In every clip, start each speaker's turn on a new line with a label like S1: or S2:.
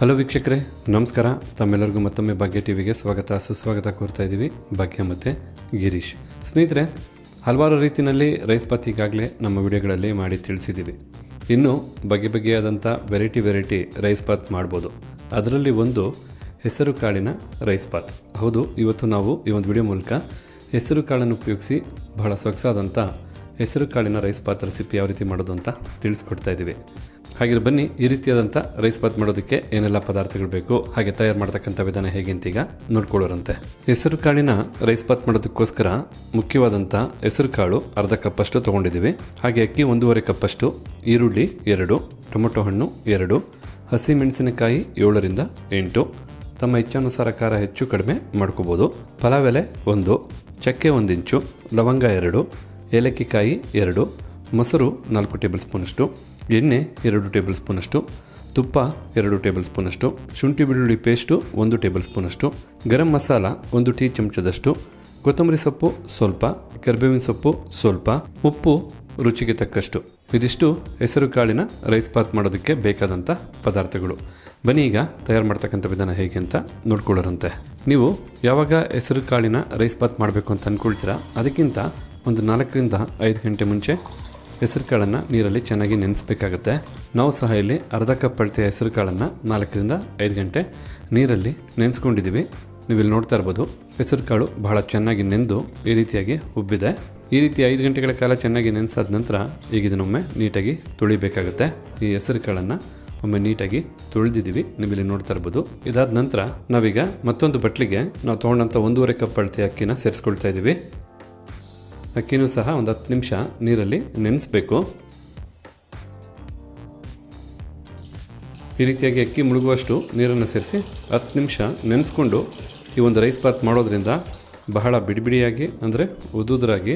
S1: Hello ವೀಕ್ಷಕರೇ, ನಮಸ್ಕಾರ. ತಮ್ಮೆಲ್ಲರಿಗೂ ಮತ್ತೊಮ್ಮೆ ಭಾಗ್ಯ ಟಿವಿಗೆ ಸ್ವಾಗತ. ಸುಸ್ವಾಗತ ಕೋರ್ತಾ ಇದ್ದೀವಿ ಭಾಗ್ಯ ಮತ್ತು ಗಿರೀಶ್. ಸ್ನೇಹಿತರೆ, ಹಲವಾರು ರೀತಿಯಲ್ಲಿ ರೈಸ್ ಪಾತ್ ಈಗಾಗಲೇ ನಮ್ಮ ವಿಡಿಯೋಗಳಲ್ಲಿ ಮಾಡಿ ತಿಳಿಸಿದ್ದೀವಿ. ಇನ್ನು ಬಗೆ ಬಗೆಯಾದಂಥ ವೆರೈಟಿ ವೆರೈಟಿ ರೈಸ್ ಪಾತ್ ಮಾಡ್ಬೋದು. ಅದರಲ್ಲಿ ಒಂದು ಹೆಸರು ಕಾಳಿನ ರೈಸ್ ಪಾತ್ ಹೌದು, ಇವತ್ತು ನಾವು ಈ ಒಂದು ವಿಡಿಯೋ ಮೂಲಕ ಹೆಸರು ಕಾಳನ್ನು ಉಪಯೋಗಿಸಿ ಬಹಳ ಸೊಗಸಾದಂಥ ಹೆಸರು ಕಾಳಿನ ರೈಸ್ ಪಾತ್ ರೆಸಿಪಿ ಯಾವ ರೀತಿ ಮಾಡೋದು ಅಂತ ತಿಳಿಸ್ಕೊಡ್ತಾ ಇದ್ದೀವಿ. ಹಾಗೆ ಬನ್ನಿ, ಈ ರೀತಿಯಾದಂಥ ರೈಸ್ ಬಾತ್ ಮಾಡೋದಕ್ಕೆ ಏನೆಲ್ಲ ಪದಾರ್ಥಗಳು ಬೇಕು, ಹಾಗೆ ತಯಾರು ಮಾಡ್ತಕ್ಕಂಥ ವಿಧಾನ ಹೇಗೆ ಅಂತ ಈಗ ನೋಡ್ಕೊಳ್ಳೋರಂತೆ. ಹೆಸರು ಕಾಳಿನ ರೈಸ್ ಬಾತ್ ಮಾಡೋದಕ್ಕೋಸ್ಕರ ಮುಖ್ಯವಾದಂಥ ಹೆಸರು ಕಾಳು ಅರ್ಧ ಕಪ್ಪಷ್ಟು ತೊಗೊಂಡಿದ್ದೀವಿ. ಹಾಗೆ ಅಕ್ಕಿ ಒಂದೂವರೆ ಕಪ್ಪಷ್ಟು ಈರುಳ್ಳಿ ಎರಡು, ಟೊಮೊಟೊ ಹಣ್ಣು ಎರಡು, ಹಸಿ ಮೆಣಸಿನಕಾಯಿ ಏಳರಿಂದ ಎಂಟು, ತಮ್ಮ ಇಚ್ಛಾನುಸಾರ ಖಾರ ಹೆಚ್ಚು ಕಡಿಮೆ ಮಾಡ್ಕೋಬೋದು. ಪಲಾವ್ ಎಲೆ ಒಂದು, ಚಕ್ಕೆ ಒಂದು ಇಂಚು, ಲವಂಗ ಎರಡು ಏಲಕ್ಕಿಕಾಯಿ ಎರಡು, ಮೊಸರು ನಾಲ್ಕು ಟೇಬಲ್ ಸ್ಪೂನಷ್ಟು ಎಣ್ಣೆ ಎರಡು ಟೇಬಲ್ ಸ್ಪೂನಷ್ಟು, ತುಪ್ಪ ಎರಡು ಟೇಬಲ್ ಸ್ಪೂನಷ್ಟು, ಶುಂಠಿ ಬೆಳ್ಳುಳ್ಳಿ ಪೇಸ್ಟು ಒಂದು ಟೇಬಲ್ ಸ್ಪೂನಷ್ಟು, ಗರಂ ಮಸಾಲ ಒಂದು ಟೀ ಚಮಚದಷ್ಟು, ಕೊತ್ತಂಬರಿ ಸೊಪ್ಪು ಸ್ವಲ್ಪ, ಕರ್ಬೇವಿನ ಸೊಪ್ಪು ಸ್ವಲ್ಪ, ಉಪ್ಪು ರುಚಿಗೆ ತಕ್ಕಷ್ಟು. ಇದಿಷ್ಟು ಹೆಸರು ಕಾಳಿನ ರೈಸ್ ಪಾತ್ ಮಾಡೋದಕ್ಕೆ ಬೇಕಾದಂಥ ಪದಾರ್ಥಗಳು. ಬನ್ನಿ ಈಗ ತಯಾರು ಮಾಡ್ತಕ್ಕಂಥ ವಿಧಾನ ಹೇಗೆ ಅಂತ ನೋಡ್ಕೊಳ್ಳೋರಂತೆ. ನೀವು ಯಾವಾಗ ಹೆಸರು ಕಾಳಿನ ರೈಸ್ ಪಾತ್ ಮಾಡಬೇಕು ಅಂತ ಅಂದ್ಕೊಳ್ತೀರಾ ಅದಕ್ಕಿಂತ ಒಂದು ನಾಲ್ಕರಿಂದ ಐದು ಗಂಟೆ ಮುಂಚೆ ಹೆಸರು ಕಾಳನ್ನು ನೀರಲ್ಲಿ ಚೆನ್ನಾಗಿ ನೆನೆಸ್ಬೇಕಾಗುತ್ತೆ. ನಾವು ಸಹ ಇಲ್ಲಿ ಅರ್ಧ ಕಪ್ ಅಳತೆಯ ಹೆಸರು ಕಾಳನ್ನು ನಾಲ್ಕರಿಂದ ಐದು ಗಂಟೆ ನೀರಲ್ಲಿ ನೆನೆಸ್ಕೊಂಡಿದ್ದೀವಿ. ನೀವು ಇಲ್ಲಿ ನೋಡ್ತಾ ಇರ್ಬೋದು ಹೆಸರು ಕಾಳು ಬಹಳ ಚೆನ್ನಾಗಿ ನೆಂದು ಈ ರೀತಿಯಾಗಿ ಉಬ್ಬಿದೆ. ಈ ರೀತಿ ಐದು ಗಂಟೆಗಳ ಕಾಲ ಚೆನ್ನಾಗಿ ನೆನೆಸಾದ ನಂತರ ಈಗ ಇದನ್ನೊಮ್ಮೆ ನೀಟಾಗಿ ತುಳಿಬೇಕಾಗುತ್ತೆ. ಈ ಹೆಸರು ಕಾಳನ್ನು ಒಮ್ಮೆ ನೀಟಾಗಿ ತೊಳೆದಿದ್ದೀವಿ. ನೀವು ಇಲ್ಲಿ ನೋಡ್ತಾ ಇರ್ಬೋದು. ಇದಾದ ನಂತರ ನಾವೀಗ ಮತ್ತೊಂದು ಬಟ್ಲಿಗೆ ನಾವು ತೊಗೊಂಡಂಥ ಒಂದೂವರೆ ಕಪ್ ಅಳತೆ ಅಕ್ಕಿನ ಸೇರಿಸ್ಕೊಳ್ತಾ ಇದ್ದೀವಿ. ಅಕ್ಕಿನೂ ಸಹ ಒಂದು ಹತ್ತು ನಿಮಿಷ ನೀರಲ್ಲಿ ನೆನೆಸ್ಬೇಕು. ಈ ರೀತಿಯಾಗಿ ಅಕ್ಕಿ ಮುಳುಗುವಷ್ಟು ನೀರನ್ನು ಸೇರಿಸಿ ಹತ್ತು ನಿಮಿಷ ನೆನೆಸ್ಕೊಂಡು ಈ ಒಂದು ರೈಸ್ ಬಾತ್ ಮಾಡೋದ್ರಿಂದ ಬಹಳ ಬಿಡಿಬಿಡಿಯಾಗಿ ಅಂದರೆ ಉದುದ್ರಾಗಿ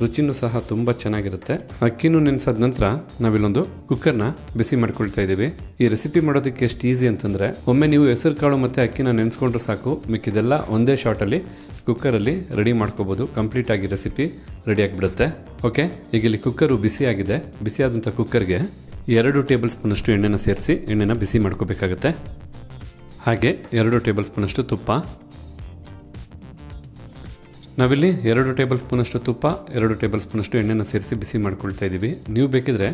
S1: ರುಚಿನೂ ಸಹ ತುಂಬ ಚೆನ್ನಾಗಿರುತ್ತೆ. ಅಕ್ಕಿನೂ ನೆನೆಸಾದ ನಂತರ ನಾವಿಲ್ಲೊಂದು ಕುಕ್ಕರ್ನ ಬಿಸಿ ಮಾಡ್ಕೊಳ್ತಾ ಇದ್ದೀವಿ. ಈ ರೆಸಿಪಿ ಮಾಡೋದಕ್ಕೆ ಎಷ್ಟು ಈಸಿ ಅಂತಂದರೆ, ಒಮ್ಮೆ ನೀವು ಹೆಸರು ಕಾಳು ಮತ್ತು ಅಕ್ಕಿನ ನೆನೆಸ್ಕೊಂಡ್ರೆ ಸಾಕು. ಮಿಕ್ಕಿದೆಲ್ಲ ಒಂದೇ ಶಾರ್ಟಲ್ಲಿ ಕುಕ್ಕರಲ್ಲಿ ರೆಡಿ ಮಾಡ್ಕೋಬೋದು. ಕಂಪ್ಲೀಟ್ ಆಗಿ ರೆಸಿಪಿ ರೆಡಿ ಆಗಿಬಿಡುತ್ತೆ. ಓಕೆ ಈಗ ಇಲ್ಲಿ ಕುಕ್ಕರು ಬಿಸಿಯಾಗಿದೆ ಬಿಸಿಯಾದಂಥ ಕುಕ್ಕರ್ಗೆ ಎರಡು ಟೇಬಲ್ ಸ್ಪೂನಷ್ಟು ಎಣ್ಣೆನ ಸೇರಿಸಿ, ಎಣ್ಣೆನ ಬಿಸಿ ಮಾಡ್ಕೋಬೇಕಾಗುತ್ತೆ. ಹಾಗೆ ಎರಡು ಟೇಬಲ್ ಸ್ಪೂನಷ್ಟು ತುಪ್ಪ ನಾವಿಲ್ಲಿ ಎರಡು ಟೇಬಲ್ ಸ್ಪೂನಷ್ಟು ತುಪ್ಪ, ಎರಡು ಟೇಬಲ್ ಸ್ಪೂನಷ್ಟು ಎಣ್ಣೆನ ಸೇರಿಸಿ ಬಿಸಿ ಮಾಡ್ಕೊಳ್ತಾ ಇದ್ದೀವಿ ನೀವು ಬೇಕಿದ್ರೆ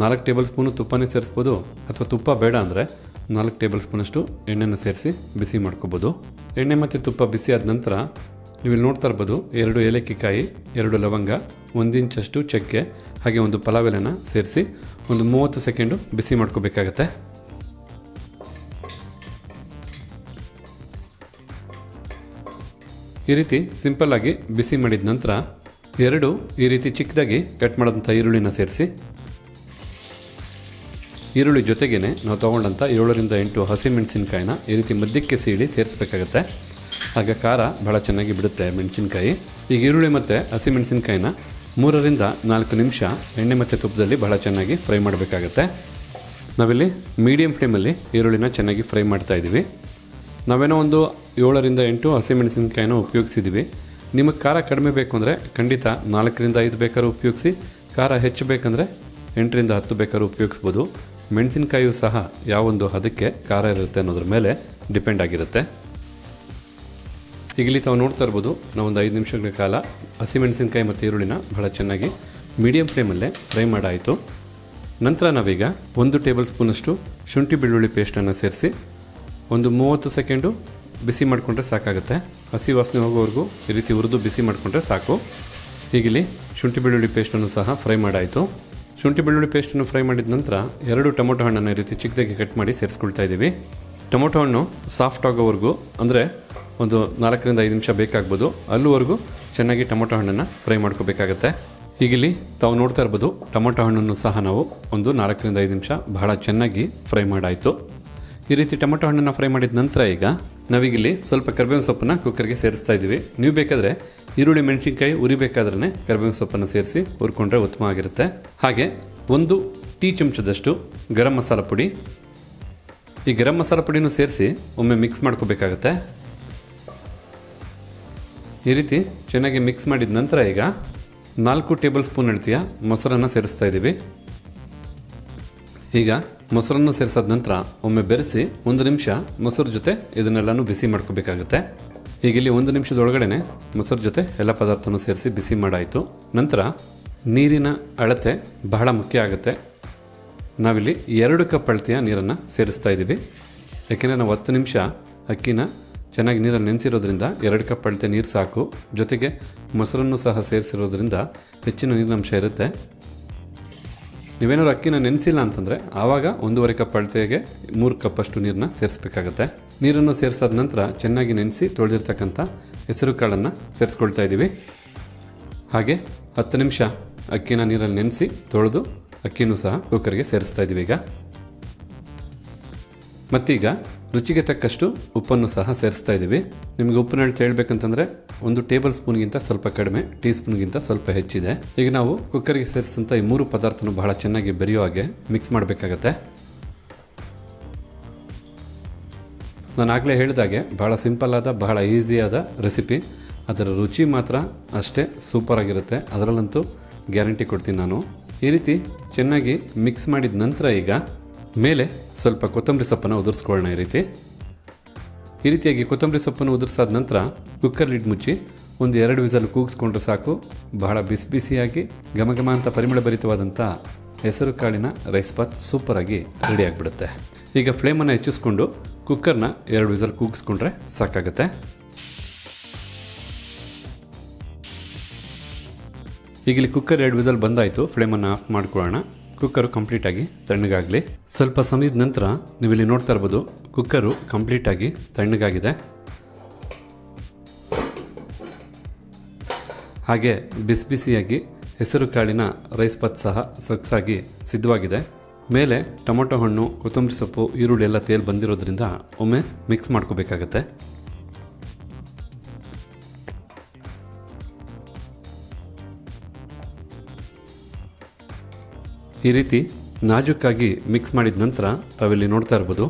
S1: ನಾಲ್ಕು ಟೇಬಲ್ ಸ್ಪೂನು ತುಪ್ಪನೇ ಸೇರಿಸ್ಬೋದು ಅಥವಾ ತುಪ್ಪ ಬೇಡ ಅಂದರೆ ನಾಲ್ಕು ಟೇಬಲ್ ಸ್ಪೂನಷ್ಟು ಎಣ್ಣೆನ ಸೇರಿಸಿ ಬಿಸಿ ಮಾಡ್ಕೋಬೋದು. ಎಣ್ಣೆ ಮತ್ತು ತುಪ್ಪ ಬಿಸಿ ಆದ ನಂತರ ನೀವು ಇಲ್ಲಿ ನೋಡ್ತಾ ಇರ್ಬೋದು ಎರಡು ಏಲಕ್ಕಿಕಾಯಿ, ಎರಡು ಲವಂಗ, ಒಂದು ಇಂಚಷ್ಟು ಚಕ್ಕೆ, ಹಾಗೆ ಒಂದು ಪಲಾವ್ ಎಲೆನ ಸೇರಿಸಿ ಒಂದು ಮೂವತ್ತು ಸೆಕೆಂಡು ಬಿಸಿ ಮಾಡ್ಕೋಬೇಕಾಗತ್ತೆ. ಈ ರೀತಿ ಸಿಂಪಲ್ ಆಗಿ ಬಿಸಿ ಮಾಡಿದ ನಂತರ ಎರಡು ಈ ರೀತಿ ಚಿಕ್ಕದಾಗಿ ಕಟ್ ಮಾಡಿದಂಥ ಈರುಳ್ಳಿನ ಸೇರಿಸಿ. ಈರುಳ್ಳಿ ಜೊತೆಗೇ ನಾವು ತೊಗೊಂಡಂಥ ಏಳರಿಂದ ಎಂಟು ಹಸಿಮೆಣಸಿನ್ಕಾಯಿನ ಈ ರೀತಿ ಮಧ್ಯಕ್ಕೆ ಸೀಳಿ ಸೇರಿಸ್ಬೇಕಾಗತ್ತೆ. ಆಗ ಖಾರ ಭಾಳ ಚೆನ್ನಾಗಿ ಬಿಡುತ್ತೆ ಮೆಣಸಿನ್ಕಾಯಿ. ಈಗ ಈರುಳ್ಳಿ ಮತ್ತು ಹಸಿಮೆಣಸಿನ್ಕಾಯಿನ ಮೂರರಿಂದ ನಾಲ್ಕು ನಿಮಿಷ ಎಣ್ಣೆ ಮತ್ತು ತುಪ್ಪದಲ್ಲಿ ಬಹಳ ಚೆನ್ನಾಗಿ ಫ್ರೈ ಮಾಡಬೇಕಾಗತ್ತೆ. ನಾವಿಲ್ಲಿ ಮೀಡಿಯಂ ಫ್ಲೇಮಲ್ಲಿ ಈರುಳ್ಳಿನ ಚೆನ್ನಾಗಿ ಫ್ರೈ ಮಾಡ್ತಾ ಇದ್ದೀವಿ. ನಾವೇನೋ ಒಂದು ಏಳರಿಂದ ಎಂಟು ಹಸಿಮೆಣಸಿನಕಾಯಿನ ಉಪಯೋಗಿಸಿದ್ದೀವಿ. ನಿಮಗೆ ಖಾರ ಕಡಿಮೆ ಬೇಕು ಅಂದರೆ ಖಂಡಿತ ನಾಲ್ಕರಿಂದ ಐದು ಬೇಕಾದ್ರೂ ಉಪಯೋಗಿಸಿ, ಖಾರ ಹೆಚ್ಚು ಬೇಕಂದರೆ ಎಂಟರಿಂದ ಹತ್ತು ಬೇಕಾದ್ರೂ ಉಪಯೋಗಿಸ್ಬೋದು. ಮೆಣಸಿನಕಾಯಿಯೂ ಸಹ ಯಾವೊಂದು ಹದಕ್ಕೆ ಖಾರ ಇರುತ್ತೆ ಅನ್ನೋದ್ರ ಮೇಲೆ ಡಿಪೆಂಡ್ ಆಗಿರುತ್ತೆ. ಈಗಲಿ ತಾವು ನೋಡ್ತಾ ಇರ್ಬೋದು, ನಾವೊಂದು ಐದು ನಿಮಿಷಗಳ ಕಾಲ ಹಸಿಮೆಣಸಿನ್ಕಾಯಿ ಮತ್ತು ಈರುಳ್ಳಿನ ಬಹಳ ಚೆನ್ನಾಗಿ ಮೀಡಿಯಂ ಫ್ಲೇಮಲ್ಲೇ ಫ್ರೈ ಮಾಡಾಯಿತು. ನಂತರ ನಾವೀಗ ಒಂದು ಟೇಬಲ್ ಸ್ಪೂನಷ್ಟು ಶುಂಠಿ ಬೆಳ್ಳುಳ್ಳಿ ಪೇಸ್ಟನ್ನು ಸೇರಿಸಿ, ಒಂದು ಮೂವತ್ತು ಸೆಕೆಂಡು ಬಿಸಿ ಮಾಡಿಕೊಂಡ್ರೆ ಸಾಕಾಗುತ್ತೆ. ಹಸಿ ವಾಸನೆ ಹೋಗೋವರೆಗೂ ಈ ರೀತಿ ಹುರಿದು ಬಿಸಿ ಮಾಡಿಕೊಂಡ್ರೆ ಸಾಕು. ಹೀಗಿಲ್ಲಿ ಶುಂಠಿ ಬೆಳ್ಳುಳ್ಳಿ ಪೇಸ್ಟನ್ನು ಸಹ ಫ್ರೈ ಮಾಡಾಯಿತು. ಶುಂಠಿ ಬೆಳ್ಳುಳ್ಳಿ ಪೇಸ್ಟನ್ನು ಫ್ರೈ ಮಾಡಿದ ನಂತರ ಎರಡು ಟೊಮೊಟೊ ಹಣ್ಣನ್ನು ಈ ರೀತಿ ಚಿಕ್ಕದಾಗಿ ಕಟ್ ಮಾಡಿ ಸೇರಿಸ್ಕೊಳ್ತಾ ಇದ್ದೀವಿ. ಟೊಮೊಟೊ ಹಣ್ಣು ಸಾಫ್ಟ್ ಆಗೋವರೆಗೂ, ಅಂದರೆ ಒಂದು ನಾಲ್ಕರಿಂದ ಐದು ನಿಮಿಷ ಬೇಕಾಗ್ಬೋದು. ಅಲ್ಲಿವರೆಗೂ ಚೆನ್ನಾಗಿ ಟೊಮೊಟೊ ಹಣ್ಣನ್ನು ಫ್ರೈ ಮಾಡ್ಕೋಬೇಕಾಗತ್ತೆ. ಈಗಿಲ್ಲಿ ತಾವು ನೋಡ್ತಾ ಇರ್ಬೋದು, ಟೊಮೊಟೊ ಹಣ್ಣನ್ನು ಸಹ ನಾವು ಒಂದು ನಾಲ್ಕರಿಂದ ಐದು ನಿಮಿಷ ಬಹಳ ಚೆನ್ನಾಗಿ ಫ್ರೈ ಮಾಡಾಯಿತು. ಈ ರೀತಿ ಟೊಮೊಟೊ ಹಣ್ಣನ್ನು ಫ್ರೈ ಮಾಡಿದ ನಂತರ ಈಗ ನಾವೀಗಿಲ್ಲಿ ಸ್ವಲ್ಪ ಕರ್ಬೇವಿನ ಸೊಪ್ಪನ್ನು ಕುಕ್ಕರ್ಗೆ ಸೇರಿಸ್ತಾ ಇದ್ದೀವಿ. ನೀವು ಬೇಕಾದರೆ ಈರುಳ್ಳಿ, ಮೆಣಸಿನ್ಕಾಯಿ ಉರಿಬೇಕಾದ್ರೆ ಕರ್ಬೇವಿನ ಸೊಪ್ಪನ್ನು ಸೇರಿಸಿ ಹುರ್ಕೊಂಡ್ರೆ ಉತ್ತಮ ಆಗಿರುತ್ತೆ. ಹಾಗೆ ಒಂದು ಟೀ ಚಮಚದಷ್ಟು ಗರಂ ಮಸಾಲ ಪುಡಿ. ಈ ಗರಂ ಮಸಾಲ ಪುಡಿನೂ ಸೇರಿಸಿ ಒಮ್ಮೆ ಮಿಕ್ಸ್ ಮಾಡ್ಕೋಬೇಕಾಗತ್ತೆ. ಈ ರೀತಿ ಚೆನ್ನಾಗಿ ಮಿಕ್ಸ್ ಮಾಡಿದ ನಂತರ ಈಗ ನಾಲ್ಕು ಟೇಬಲ್ ಸ್ಪೂನ್ ಅಳತೆಯ ಮೊಸರನ್ನು ಸೇರಿಸ್ತಾ ಇದ್ದೀವಿ. ಈಗ ಮೊಸರನ್ನು ಸೇರಿಸಿದ ನಂತರ ಒಮ್ಮೆ ಬೆರೆಸಿ ಒಂದು ನಿಮಿಷ ಮೊಸರು ಜೊತೆ ಇದನ್ನೆಲ್ಲನೂ ಬಿಸಿ ಮಾಡ್ಕೋಬೇಕಾಗುತ್ತೆ. ಈಗ ಇಲ್ಲಿ ಒಂದು ನಿಮಿಷದೊಳಗಡೆ ಮೊಸರು ಜೊತೆ ಎಲ್ಲ ಪದಾರ್ಥನೂ ಸೇರಿಸಿ ಬಿಸಿ ಮಾಡಾಯಿತು. ನಂತರ ನೀರಿನ ಅಳತೆ ಬಹಳ ಮುಖ್ಯ ಆಗುತ್ತೆ. ನಾವಿಲ್ಲಿ ಎರಡು ಕಪ್ ಅಳತೆಯ ನೀರನ್ನು ಸೇರಿಸ್ತಾ ಇದ್ದೀವಿ. ಯಾಕೆಂದರೆ ನಾವು ಹತ್ತು ನಿಮಿಷ ಅಕ್ಕಿನ ಚೆನ್ನಾಗಿ ನೀರನ್ನು ನೆನೆಸಿರೋದ್ರಿಂದ ಎರಡು ಕಪ್ ಅಳತೆ ನೀರು ಸಾಕು. ಜೊತೆಗೆ ಮೊಸರನ್ನು ಸಹ ಸೇರಿಸಿರೋದ್ರಿಂದ ಹೆಚ್ಚಿನ ನೀರಿನಂಶ ಇರುತ್ತೆ. ನೀವೇನಾದ್ರು ಅಕ್ಕಿನ ನೆನೆಸಿಲ್ಲ ಅಂತಂದರೆ ಆವಾಗ ಒಂದೂವರೆ ಕಪ್ ಅಳತೆಗೆ ಮೂರು ಕಪ್ಪಷ್ಟು ನೀರನ್ನ ಸೇರಿಸ್ಬೇಕಾಗತ್ತೆ. ನೀರನ್ನು ಸೇರಿಸಾದ ನಂತರ ಚೆನ್ನಾಗಿ ನೆನೆಸಿ ತೊಳೆದಿರ್ತಕ್ಕಂಥ ಹೆಸರು ಕಾಳನ್ನು ಸೇರಿಸ್ಕೊಳ್ತಾ ಇದ್ದೀವಿ ಹಾಗೆ ಹತ್ತು ನಿಮಿಷ ಅಕ್ಕಿನ ನೀರಲ್ಲಿ ನೆನೆಸಿ ತೊಳೆದು ಅಕ್ಕಿನೂ ಸಹ ಕುಕ್ಕರ್ಗೆ ಸೇರಿಸ್ತಾ ಇದ್ದೀವಿ ಈಗ. ಮತ್ತೀಗ ರುಚಿಗೆ ತಕ್ಕಷ್ಟು ಉಪ್ಪನ್ನು ಸಹ ಸೇರಿಸ್ತಾ ಇದ್ದೀವಿ. ನಿಮಗೆ ಉಪ್ಪಿನ ಅಳತೆ ಹೇಳ್ಬೇಕಂತಂದರೆ ಒಂದು ಟೇಬಲ್ ಸ್ಪೂನ್ಗಿಂತ ಸ್ವಲ್ಪ ಕಡಿಮೆ, ಟೀ ಸ್ಪೂನ್ಗಿಂತ ಸ್ವಲ್ಪ ಹೆಚ್ಚಿದೆ. ಈಗ ನಾವು ಕುಕ್ಕರ್ಗೆ ಸೇರಿಸಿದಂಥ ಈ ಮೂರು ಪದಾರ್ಥನೂ ಬಹಳ ಚೆನ್ನಾಗಿ ಬೆರೆಯೋ ಹಾಗೆ ಮಿಕ್ಸ್ ಮಾಡಬೇಕಾಗತ್ತೆ. ನಾನು ಆಗಲೇ ಹೇಳಿದಾಗೆ ಬಹಳ ಸಿಂಪಲ್ ಆದ, ಬಹಳ ಈಸಿಯಾದ ರೆಸಿಪಿ ಅದರ ರುಚಿ ಮಾತ್ರ ಅಷ್ಟೇ ಸೂಪರ್ ಆಗಿರುತ್ತೆ. ಅದರಲ್ಲಂತೂ ಗ್ಯಾರಂಟಿ ಕೊಡ್ತೀನಿ ನಾನು. ಈ ರೀತಿ ಚೆನ್ನಾಗಿ ಮಿಕ್ಸ್ ಮಾಡಿದ ನಂತರ ಈಗ ಮೇಲೆ ಸ್ವಲ್ಪ ಕೊತ್ತಂಬರಿ ಸೊಪ್ಪನ್ನು ಉದುರಿಸ್ಕೊಳ್ಳೋಣ ಈ ರೀತಿ. ಈ ರೀತಿಯಾಗಿ ಕೊತ್ತಂಬರಿ ಸೊಪ್ಪನ್ನು ಉದುರಿಸಾದ ನಂತರ ಕುಕ್ಕರ್ ಲಿಡ್ ಮುಚ್ಚಿ ಒಂದು ಎರಡು ವಿಸಲ್ ಕೂಗಿಸ್ಕೊಂಡ್ರೆ ಸಾಕು. ಬಹಳ ಬಿಸಿ ಬಿಸಿಯಾಗಿ ಘಮ ಘಮ ಅಂತ ಪರಿಮಳ ಭರಿತವಾದಂಥ ಹೆಸರು ಕಾಳಿನ ರೈಸ್ ಬಾತ್ ಸೂಪರಾಗಿ ರೆಡಿ ಆಗಿಬಿಡುತ್ತೆ. ಈಗ ಫ್ಲೇಮನ್ನು ಹೆಚ್ಚಿಸ್ಕೊಂಡು ಕುಕ್ಕರ್ನ ಎರಡು ವಿಸಲ್ ಕೂಗಿಸ್ಕೊಂಡ್ರೆ ಸಾಕಾಗುತ್ತೆ. ಈಗ ಕುಕ್ಕರ್ ಎರಡು ವಿಸಲ್ ಬಂದಾಯಿತು. ಫ್ಲೇಮನ್ನು ಆಫ್ ಮಾಡ್ಕೊಳ್ಳೋಣ. ಕುಕ್ಕರು ಕಂಪ್ಲೀಟಾಗಿ ತಣ್ಣಗಾಗಲಿ. ಸ್ವಲ್ಪ ಸಮಯದ ನಂತರ ನೀವು ಇಲ್ಲಿ ನೋಡ್ತಾ ಇರ್ಬೋದು, ಕುಕ್ಕರು ಕಂಪ್ಲೀಟಾಗಿ ತಣ್ಣಗಾಗಿದೆ. ಹಾಗೆ ಬಿಸಿ ಬಿಸಿಯಾಗಿ ಹೆಸರು ಕಾಳಿನ ರೈಸ್ ಪತ್ ಸಹ ಸೊಕ್ಸಾಗಿ ಸಿದ್ಧವಾಗಿದೆ. ಮೇಲೆ ಟೊಮೊಟೊ ಹಣ್ಣು, ಕೊತ್ತಂಬರಿ ಸೊಪ್ಪು, ಈರುಳ್ಳಿ ಎಲ್ಲ ತೇಲ್ ಬಂದಿರೋದ್ರಿಂದ ಒಮ್ಮೆ ಮಿಕ್ಸ್ ಮಾಡ್ಕೋಬೇಕಾಗತ್ತೆ. ಈ ರೀತಿ ನಾಜೂಕಾಗಿ ಮಿಕ್ಸ್ ಮಾಡಿದ ನಂತರ ತಾವಿಲ್ಲಿ ನೋಡ್ತಾ ಇರ್ಬೋದು.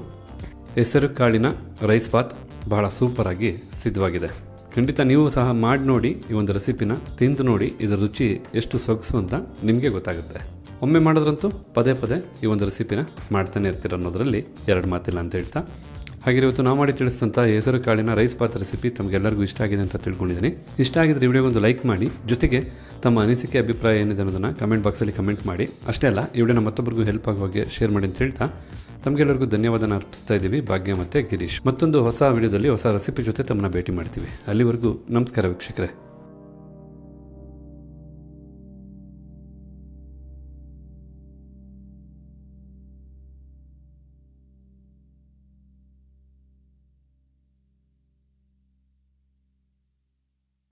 S1: ಹೆಸರು ಕಾಳಿನ ರೈಸ್ ಬಾತ್ ಬಹಳ ಸೂಪರಾಗಿ ಸಿದ್ಧವಾಗಿದೆ. ಖಂಡಿತ ನೀವು ಸಹ ಮಾಡಿ ನೋಡಿ ಈ ಒಂದು ರೆಸಿಪಿನ ತಿಂದು ನೋಡಿ ಇದರ ರುಚಿ ಎಷ್ಟು ಸೊಗಸು ಅಂತ ನಿಮಗೆ ಗೊತ್ತಾಗುತ್ತೆ. ಒಮ್ಮೆ ಮಾಡೋದ್ರಂತೂ ಪದೇ ಪದೇ ಈ ಒಂದು ರೆಸಿಪಿನ ಮಾಡ್ತಾನೆ ಇರ್ತೀರ ಅನ್ನೋದರಲ್ಲಿ ಎರಡು ಮಾತಿಲ್ಲ ಅಂತ ಹೇಳ್ತಾ ಹಾಗೆ ಇವತ್ತು ನಾವು ಮಾಡಿ ತಿಳಿಸಿದಂಥ ಹೆಸರು, ಕಾಳಿನ ರೈಸ್ ಪಾತ್ ರೆಸಿಪಿ ತಮಗೆಲ್ಲರಿಗೂ ಇಷ್ಟ ಆಗಿದೆ ಅಂತ ತಿಳ್ಕೊಂಡಿದ್ದೀನಿ. ಇಷ್ಟ ಆಗಿದ್ರೆ ಈ ವಿಡಿಯೋಗೊಂದು ಲೈಕ್ ಮಾಡಿ, ಜೊತೆಗೆ ತಮ್ಮ ಅನಿಸಿಕೆ, ಅಭಿಪ್ರಾಯ ಏನಿದೆ ಅನ್ನೋದನ್ನು ಕಮೆಂಟ್ ಬಾಕ್ಸಲ್ಲಿ ಕಮೆಂಟ್ ಮಾಡಿ. ಅಷ್ಟೇ ಅಲ್ಲ, ಈ ವಿಡಿಯೋನ ಮತ್ತೊಬ್ಬರಿಗೂ ಹೆಲ್ಪ್ ಆಗೋ ಹಾಗೆ ಶೇರ್ ಮಾಡಿ ಅಂತ ಹೇಳ್ತಾ ತಮಗೆಲ್ಲರಿಗೂ ಧನ್ಯವಾದನ ಅರ್ಪಿಸ್ತಾ ಇದ್ದೀವಿ, ಭಾಗ್ಯ ಮತ್ತು ಗಿರೀಶ್. ಮತ್ತೊಂದು ಹೊಸ ವಿಡಿಯೋದಲ್ಲಿ ಹೊಸ ರೆಸಿಪಿ ಜೊತೆ ತಮ್ಮನ್ನ ಭೇಟಿ ಮಾಡ್ತೀವಿ. ಅಲ್ಲಿವರೆಗೂ ನಮಸ್ಕಾರ ವೀಕ್ಷಕರೇ.